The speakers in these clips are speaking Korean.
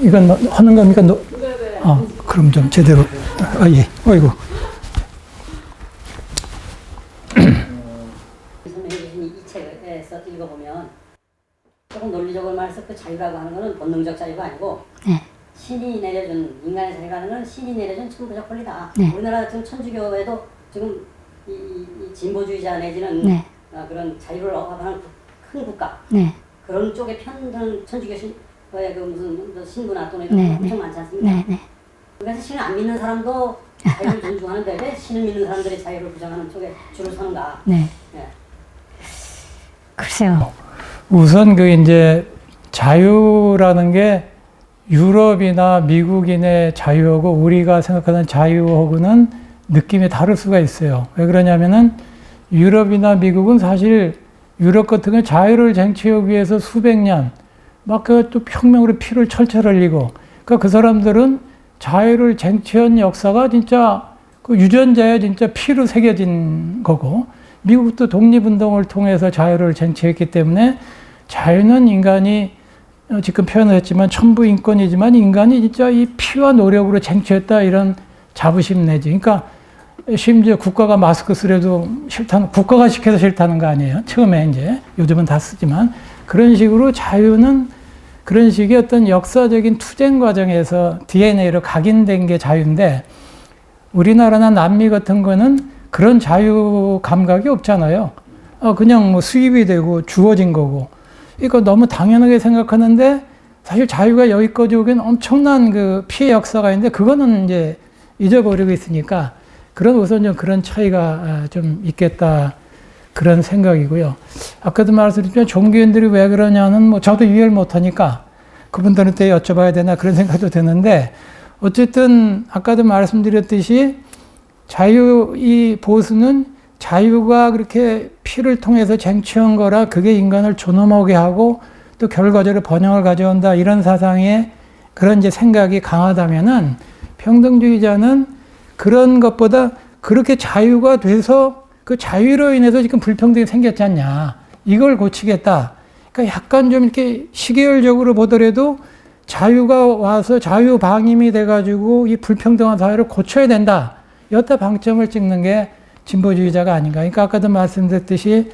이건 너- 하는 겁니까? 너, 아, 그럼 좀 제대로. 아, 예. 어이구. 선생님이 이 책에서 읽어보면 조금 논리적으로 말해서 그 자유라고 하는 거는 본능적 자유가 아니고 네. 신이 내려준 인간의 자유라는 건 신이 내려준 천부적 권리다. 네. 우리나라 지금 천주교에도 지금 이, 이- 이 진보주의자 내지는 네. 어, 그런 자유를 억압하는 큰 국가 네. 그런 쪽에 편드는 천주교 신, 의그 무슨 뭐 신부나 또는 이런 네, 거 네. 엄청 많지 않습니까? 네. 네. 그래서 신을 안 믿는 사람도 자유를 존중하는데 왜 신을 믿는 사람들이 자유를 부정하는 쪽에 줄을 서는가? 네. 예. 글쎄요. 우선 그 이제 자유라는 게 유럽이나 미국인의 자유하고 우리가 생각하는 자유하고는 느낌이 다를 수가 있어요. 왜 그러냐면은 유럽이나 미국은 사실 유럽 같은 경우 자유를 쟁취하기 위해서 수백 년, 막 그또 혁명으로 피를 철철 흘리고, 그러니까 그 사람들은 자유를 쟁취한 역사가 진짜 그 유전자에 진짜 피로 새겨진 거고, 미국도 독립운동을 통해서 자유를 쟁취했기 때문에 자유는 인간이 어, 지금 표현을 했지만 천부 인권이지만 인간이 진짜 이 피와 노력으로 쟁취했다 이런 자부심 내지. 그러니까 심지어 국가가 마스크 쓰래도 싫다는 국가가 시켜서 싫다는 거 아니에요. 처음에 이제 요즘은 다 쓰지만 그런 식으로 자유는 그런 식의 어떤 역사적인 투쟁 과정에서 DNA로 각인된 게 자유인데 우리나라나 남미 같은 거는 그런 자유 감각이 없잖아요. 어, 그냥 뭐 수입이 되고 주어진 거고. 이거 너무 당연하게 생각하는데 사실 자유가 여기까지 오긴 엄청난 그 피해 역사가 있는데 그거는 이제 잊어버리고 있으니까 그런 우선 좀 그런 차이가 아, 좀 있겠다 그런 생각이고요. 아까도 말씀드렸지만 종교인들이 왜 그러냐는 뭐 저도 이해를 못하니까 그분들한테 여쭤봐야 되나 그런 생각도 드는데 어쨌든 아까도 말씀드렸듯이 자유 이 보수는 자유가 그렇게 피를 통해서 쟁취한 거라 그게 인간을 존엄하게 하고 또 결과적으로 번영을 가져온다 이런 사상의 그런 이제 생각이 강하다면은 평등주의자는 그런 것보다 그렇게 자유가 돼서 그 자유로 인해서 지금 불평등이 생겼지 않냐 이걸 고치겠다. 그러니까 약간 좀 이렇게 시계열적으로 보더라도 자유가 와서 자유 방임이 돼가지고 이 불평등한 사회를 고쳐야 된다. 여타 방점을 찍는 게 진보주의자가 아닌가. 그러니까 아까도 말씀드렸듯이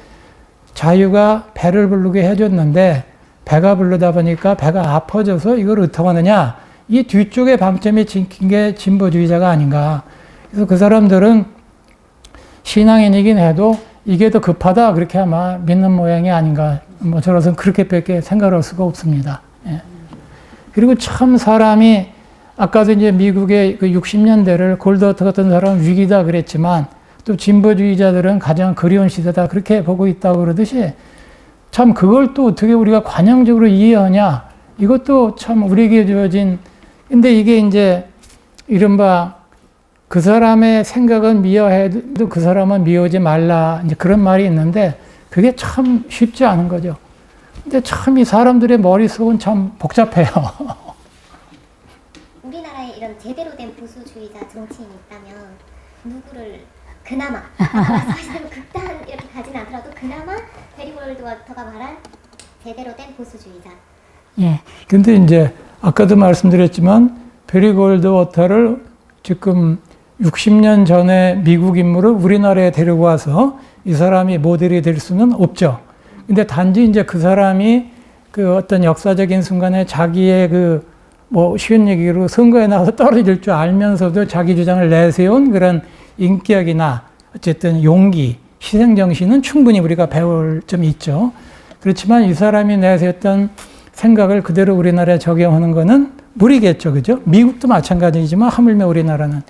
자유가 배를 부르게 해줬는데 배가 부르다 보니까 배가 아파져서 이걸 어떡하느냐. 이 뒤쪽에 방점이 찍힌 게 진보주의자가 아닌가. 그래서 그 사람들은 신앙인이긴 해도 이게 더 급하다. 그렇게 아마 믿는 모양이 아닌가. 뭐 저로서는 그렇게밖에 생각할 수가 없습니다. 예. 그리고 참 사람이 아까도 이제 미국의 그 60년대를 골드워터 같은 사람은 위기다 그랬지만 또 진보주의자들은 가장 그리운 시대다 그렇게 보고 있다고 그러듯이 참 그걸 또 어떻게 우리가 관용적으로 이해하냐 이것도 참 우리에게 주어진 근데 이게 이제 이른바 그 사람의 생각은 미워해도 그 사람은 미워하지 말라 이제 그런 말이 있는데 그게 참 쉽지 않은 거죠. 근데 참 이 사람들의 머릿속은 참 복잡해요. 우리나라에 이런 제대로 된 보수주의자 정치인이 있다면 누구를 그나마 사실은 극단 이렇게 가진 않더라도 그나마 베리 골드 워터가 말한 제대로 된 보수주의자 예. 근데 이제 아까도 말씀드렸지만 베리 골드 워터를 지금 60년 전에 미국 인물을 우리나라에 데리고 와서 이 사람이 모델이 될 수는 없죠. 근데 단지 이제 그 사람이 그 어떤 역사적인 순간에 자기의 그 뭐 쉬운 얘기로 선거에 나와서 떨어질 줄 알면서도 자기 주장을 내세운 그런 인격이나 어쨌든 용기, 희생 정신은 충분히 우리가 배울 점이 있죠. 그렇지만 이 사람이 내세웠던 생각을 그대로 우리나라에 적용하는 거는 무리겠죠. 그죠? 미국도 마찬가지지만 하물며 우리나라는.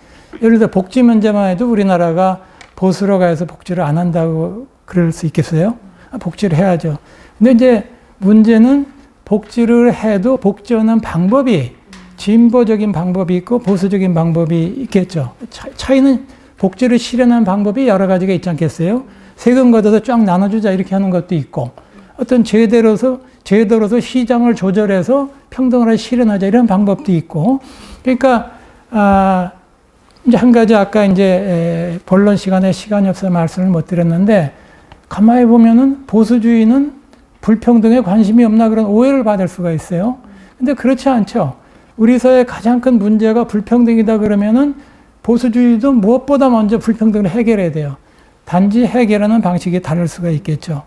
예를 들어 복지 문제만 해도 우리나라가 보수로 가서 복지를 안 한다고 그럴 수 있겠어요? 아, 복지를 해야죠. 근데 이제 문제는 복지를 해도 복지하는 방법이 진보적인 방법이 있고 보수적인 방법이 있겠죠. 차, 차이는 복지를 실현하는 방법이 여러 가지가 있지 않겠어요? 세금 걷어서 쫙 나눠주자 이렇게 하는 것도 있고 어떤 제대로서 제대로서 시장을 조절해서 평등을 실현하자 이런 방법도 있고 그러니까 아 이제 한 가지 아까 이제 에, 본론 시간에 시간이 없어 말씀을 못 드렸는데 가만히 보면은 보수주의는 불평등에 관심이 없나 그런 오해를 받을 수가 있어요. 근데 그렇지 않죠. 우리 사회의 가장 큰 문제가 불평등이다 그러면은 보수주의도 무엇보다 먼저 불평등을 해결해야 돼요. 단지 해결하는 방식이 다를 수가 있겠죠.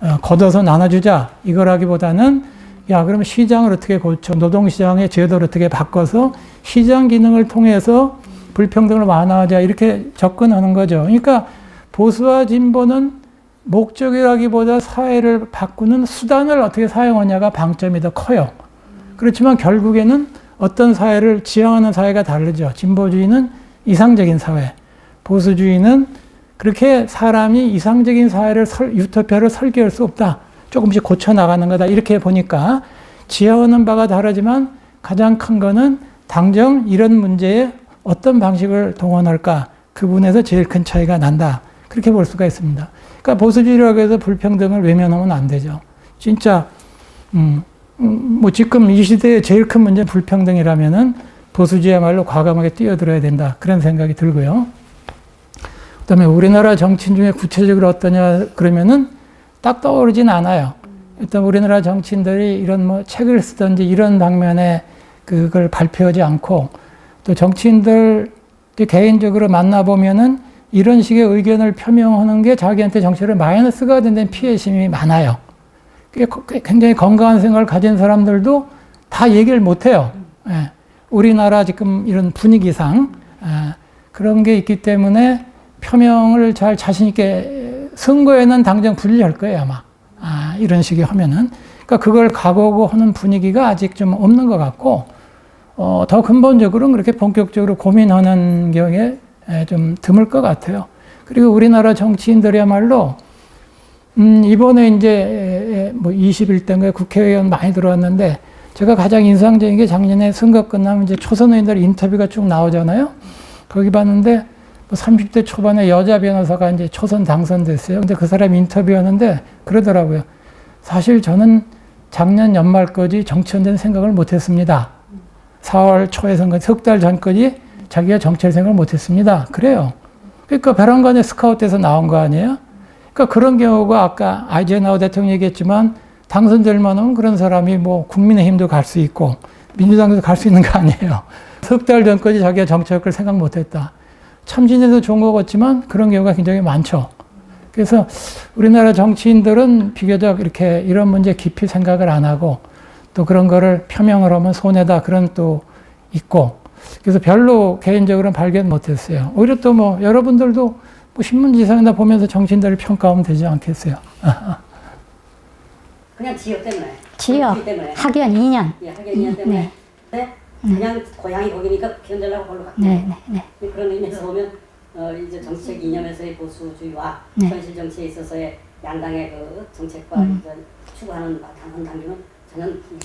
어, 걷어서 나눠주자 이거라기보다는 야 그러면 시장을 어떻게 고쳐 노동시장의 제도를 어떻게 바꿔서 시장 기능을 통해서 불평등을 완화하자 이렇게 접근하는 거죠. 그러니까 보수와 진보는 목적이라기보다 사회를 바꾸는 수단을 어떻게 사용하냐가 방점이 더 커요. 그렇지만 결국에는 어떤 사회를 지향하는 사회가 다르죠. 진보주의는 이상적인 사회, 보수주의는 그렇게 사람이 이상적인 사회를 설, 유토피아를 설계할 수 없다. 조금씩 고쳐 나가는 거다. 이렇게 보니까 지향하는 바가 다르지만 가장 큰 거는 당정 이런 문제에 어떤 방식을 동원할까 그 부분에서 제일 큰 차이가 난다. 그렇게 볼 수가 있습니다. 그러니까 보수주의라고 해서 불평등을 외면하면 안 되죠. 진짜 음, 음, 뭐 지금 이 시대의 제일 큰 문제는 불평등이라면은 보수주의야말로 과감하게 뛰어들어야 된다. 그런 생각이 들고요. 그다음에 우리나라 정치인 중에 구체적으로 어떠냐 그러면은 딱 떠오르진 않아요. 일단 우리나라 정치인들이 이런 뭐 책을 쓰든지 이런 방면에 그걸 발표하지 않고 또 정치인들 개인적으로 만나보면은 이런 식의 의견을 표명하는 게 자기한테 정치를 마이너스가 된다는 피해심이 많아요. 굉장히 건강한 생각을 가진 사람들도 다 얘기를 못해요. 예. 우리나라 지금 이런 분위기상 예, 그런 게 있기 때문에 표명을 잘 자신있게 선거에는 당장 불리할 거예요, 아마. 아, 이런 식의 하면은. 그러니까 그걸 각오고 하는 분위기가 아직 좀 없는 것 같고, 어, 더 근본적으로는 그렇게 본격적으로 고민하는 경우에 에, 좀 드물 것 같아요. 그리고 우리나라 정치인들이야말로 음, 이번에 이제 뭐 21대인가 국회의원 많이 들어왔는데 제가 가장 인상적인 게 작년에 선거 끝나면 이제 초선 의원들 인터뷰가 쭉 나오잖아요. 거기 봤는데 뭐 30대 초반에 여자 변호사가 이제 초선 당선됐어요. 근데 그 사람이 인터뷰하는데 그러더라고요. 사실 저는 작년 연말까지 정치원 된 생각을 못 했습니다. 4월 초에 선거, 석달 전까지 자기가 정치를 생각을 못 했습니다. 그래요. 그러니까 벼랑간에 스카웃돼서 나온 거 아니에요? 그러니까 그런 경우가 아까 아이젠하워 대통령이 얘기했지만 당선될 만하면 그런 사람이 뭐 국민의힘도 갈 수 있고 민주당도 갈 수 있는 거 아니에요. 석 달 전까지 자기가 정치학을 생각 못 했다. 참진해서 좋은 것 같지만 그런 경우가 굉장히 많죠. 그래서 우리나라 정치인들은 비교적 이렇게 이런 문제 깊이 생각을 안 하고 또 그런 거를 표명을 하면 손해다 그런 또 있고 그래서 별로 개인적으로는 발견 못했어요. 오히려 또 뭐 여러분들도 뭐 신문지상이나 보면서 정치인들을 평가하면 되지 않겠어요. 그냥 지역 때문에. 지역 때문에. 학연 2년. 예, 학연 2년 때문에. 네. 그냥 고향이 거기니까 견제려고 걸로 갔다. 네, 네, 네. 그런 의미에서 보면 어, 이제 정책 이념에서의 보수주의와 네. 현실 정치에 있어서의 양당의 그 정책과 음. 이제 추구하는 전혀 일치하지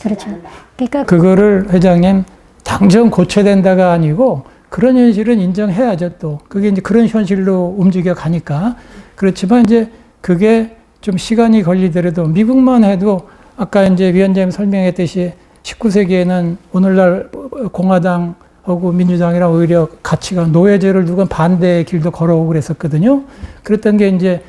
그렇죠. 그러니까 그거를 회장님 당장 고쳐야 된다가 아니고 그런 현실은 인정해야죠 또. 그게 이제 그런 현실로 움직여 가니까. 그렇지만 이제 그게 좀 시간이 걸리더라도 미국만 해도 아까 이제 위원장님 설명했듯이 19세기에는 오늘날 공화당하고 민주당이랑 오히려 가치가 노예제를 두고 반대의 길도 걸어오고 그랬었거든요. 그랬던 게 이제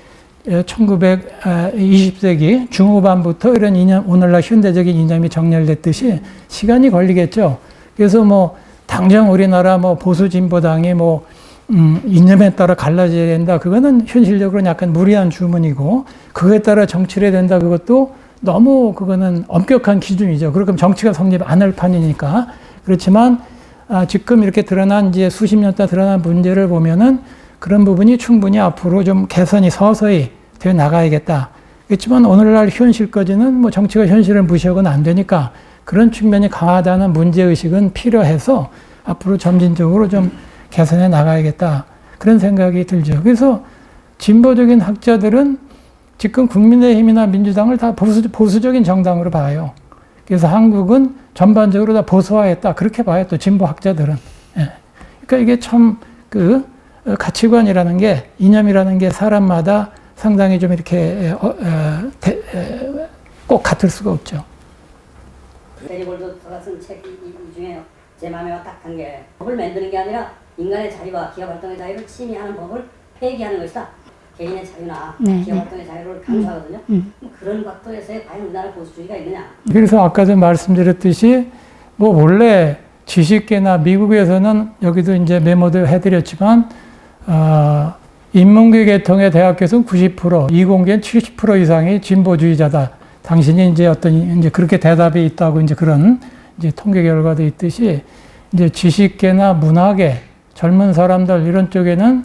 1920세기 중후반부터 이런 이념, 오늘날 현대적인 이념이 정렬됐듯이 시간이 걸리겠죠. 그래서 뭐 당장 우리나라 뭐 보수 진보당이 뭐 음, 이념에 따라 갈라져야 된다. 그거는 현실적으로 약간 무리한 주문이고 그거에 따라 정치를 해야 된다. 그것도 너무 그거는 엄격한 기준이죠. 그럼 정치가 성립 안 할 판이니까. 그렇지만 아, 지금 이렇게 드러난 이제 수십 년 동안 드러난 문제를 보면은 그런 부분이 충분히 앞으로 좀 개선이 서서히 되어 나가야겠다. 그렇지만 오늘날 현실까지는 뭐 정치가 현실을 무시하고는 안 되니까 그런 측면이 강하다는 문제의식은 필요해서 앞으로 점진적으로 좀 개선해 나가야겠다. 그런 생각이 들죠. 그래서 진보적인 학자들은 지금 국민의힘이나 민주당을 다 보수, 보수적인 정당으로 봐요. 그래서 한국은 전반적으로 다 보수화했다. 그렇게 봐요. 또 진보 학자들은. 예. 그러니까 이게 참그 가치관이라는 게 이념이라는 게 사람마다 상당히 좀 이렇게 어, 어, 대, 에, 꼭 같을 수가 없죠. 데리볼드가 쓴책이 중에 제 마음에 딱한 게 법을 만드는 게 아니라 인간의 자유와 기업 활동의 자유를 침해하는 법을 폐기하는 것이다. 개인의 자유나 네, 기업 네. 활동의 자유를 강조하거든요. 음. 뭐 그런 각도에서의 과연 우리나라 보수주의가 있느냐? 그래서 아까도 말씀드렸듯이 뭐 원래 지식계나 미국에서는 여기도 이제 메모도 해드렸지만 어, 인문계 계통의 대학교에서는 90%, 이공계는 70% 이상이 진보주의자다. 당신이 이제 어떤 이제 그렇게 대답이 있다고 이제 그런 이제 통계 결과도 있듯이 이제 지식계나 문화계 젊은 사람들 이런 쪽에는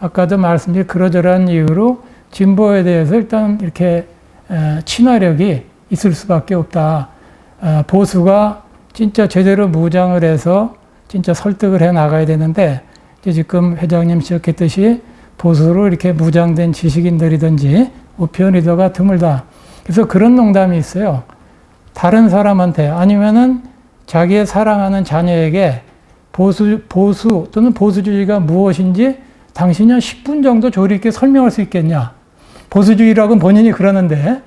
아까도 말씀드린 그러저러한 이유로 진보에 대해서 일단 이렇게 에, 친화력이 있을 수밖에 없다. 어, 보수가 진짜 제대로 무장을 해서 진짜 설득을 해 나가야 되는데 지금 회장님 지적했듯이 보수로 이렇게 무장된 지식인들이든지 우편 리더가 드물다. 그래서 그런 농담이 있어요. 다른 사람한테 아니면은 자기의 사랑하는 자녀에게 보수, 보수 또는 보수주의가 무엇인지 당신이 한 10분 정도 조리 있게 설명할 수 있겠냐. 보수주의라고는 본인이 그러는데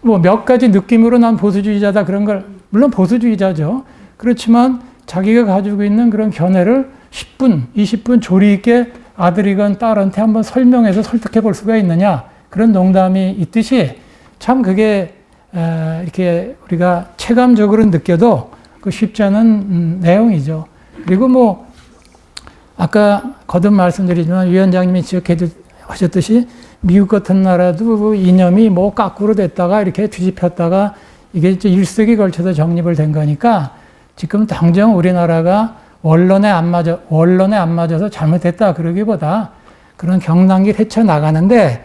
뭐 몇 가지 느낌으로 난 보수주의자다 그런 걸 물론 보수주의자죠. 그렇지만 자기가 가지고 있는 그런 견해를 10분, 20분 조리 있게 아들이건 딸한테 한번 설명해서 설득해 볼 수가 있느냐 그런 농담이 있듯이 참 그게 에, 이렇게 우리가 체감적으로 느껴도 그 쉽지 않은 음, 내용이죠. 그리고 뭐 아까 거듭 말씀드리지만 위원장님이 지적해 하셨듯이 미국 같은 나라도 그 이념이 뭐 까꾸로 됐다가 이렇게 뒤집혔다가 이게 일석이 걸쳐서 정립을 된 거니까 지금 당장 우리나라가 원론에 안 맞아 원론에 안 맞아서 잘못했다 그러기보다 그런 경랑길 헤쳐 나가는데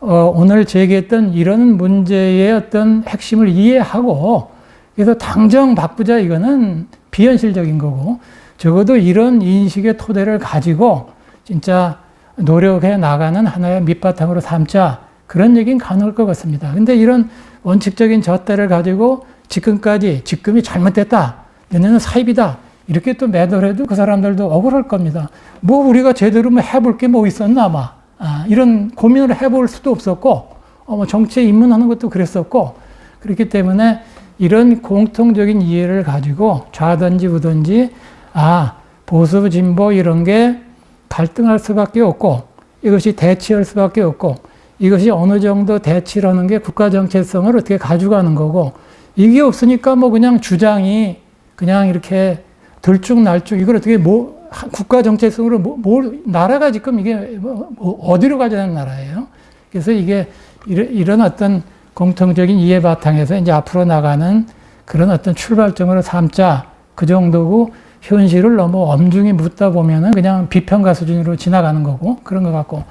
어, 오늘 제기했던 이런 문제의 어떤 핵심을 이해하고 그래서 당장 바꾸자 이거는 비현실적인 거고 적어도 이런 인식의 토대를 가지고 진짜 노력해 나가는 하나의 밑바탕으로 삼자 그런 얘기는 가능할 것 같습니다. 근데 이런 원칙적인 잣대를 가지고 지금까지 지금이 잘못됐다. 내년은 사입이다. 이렇게 또 매도해도 그 사람들도 억울할 겁니다. 뭐 우리가 제대로 뭐 해볼 게 뭐 있었나 아마. 아, 이런 고민을 해볼 수도 없었고 어, 뭐 정치에 입문하는 것도 그랬었고 그렇기 때문에 이런 공통적인 이해를 가지고 좌든지 우든지 아 보수 진보 이런 게 갈등할 수밖에 없고 이것이 대치할 수밖에 없고 이것이 어느 정도 대치를 하는 게 국가 정체성을 어떻게 가져가는 거고 이게 없으니까 뭐 그냥 주장이 그냥 이렇게 들쭉날쭉 이걸 어떻게 뭐 국가 정체성으로 뭐, 뭘 나라가 지금 이게 뭐, 뭐 어디로 가자는 나라예요. 그래서 이게 이런, 어떤 공통적인 이해 바탕에서 이제 앞으로 나가는 그런 어떤 출발점으로 삼자 그 정도고 현실을 너무 엄중히 묻다 보면은 그냥 비평가 수준으로 지나가는 거고 그런 것 같고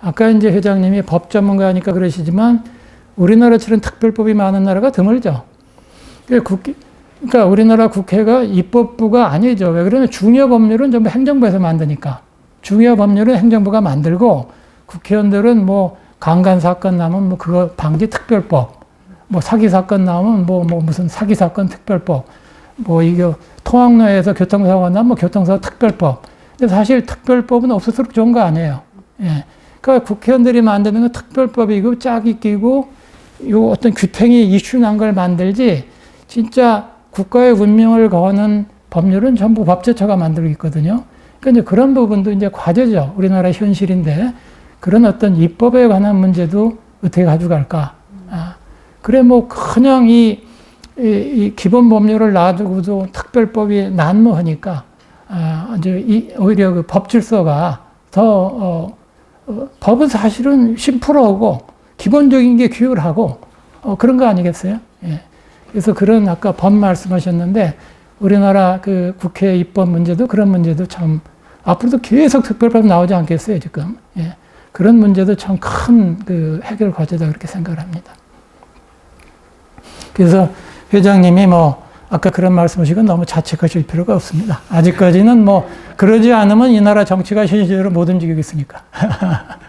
아까 이제 회장님이 법 전문가니까 그러시지만 우리나라처럼 특별법이 많은 나라가 드물죠. 그 국회, 그러니까 우리나라 국회가 입법부가 아니죠. 왜 그러면 중요 법률은 전부 행정부에서 만드니까 중요 법률은 행정부가 만들고 국회의원들은 뭐 강간 사건 나면 뭐 그거 방지 특별법, 뭐 사기 사건 나면 뭐, 뭐 무슨 사기 사건 특별법, 뭐 이게 통학로에서 교통사고가 나면 뭐 교통사고 특별법. 근데 사실 특별법은 없을수록 좋은 거 아니에요. 예. 그러니까 국회의원들이 만드는 건 특별법이고 짝이 끼고 요 어떤 규탱이 이슈 난 걸 만들지 진짜 국가의 운명을 거는 법률은 전부 법제처가 만들고 있거든요. 그러니까 이제 그런 부분도 이제 과제죠. 우리나라 현실인데 그런 어떤 입법에 관한 문제도 어떻게 가져갈까. 아, 그래 뭐 그냥 이, 이, 이 기본 법률을 놔두고도 특별법이 난무하니까 아, 이제 이, 오히려 그 법 질서가 더 어, 어, 법은 사실은 심플하고 기본적인 게 규율하고 어, 그런 거 아니겠어요? 예. 그래서 그런 아까 법 말씀하셨는데 우리나라 그 국회 입법 문제도 그런 문제도 참 앞으로도 계속 특별법 나오지 않겠어요 지금 예. 그런 문제도 참 큰 그 해결 과제다 그렇게 생각을 합니다. 그래서 회장님이 뭐 아까 그런 말씀하시고 너무 자책하실 필요가 없습니다. 아직까지는 뭐 그러지 않으면 이 나라 정치가 현실대로 못 움직이겠으니까. 고맙습니다.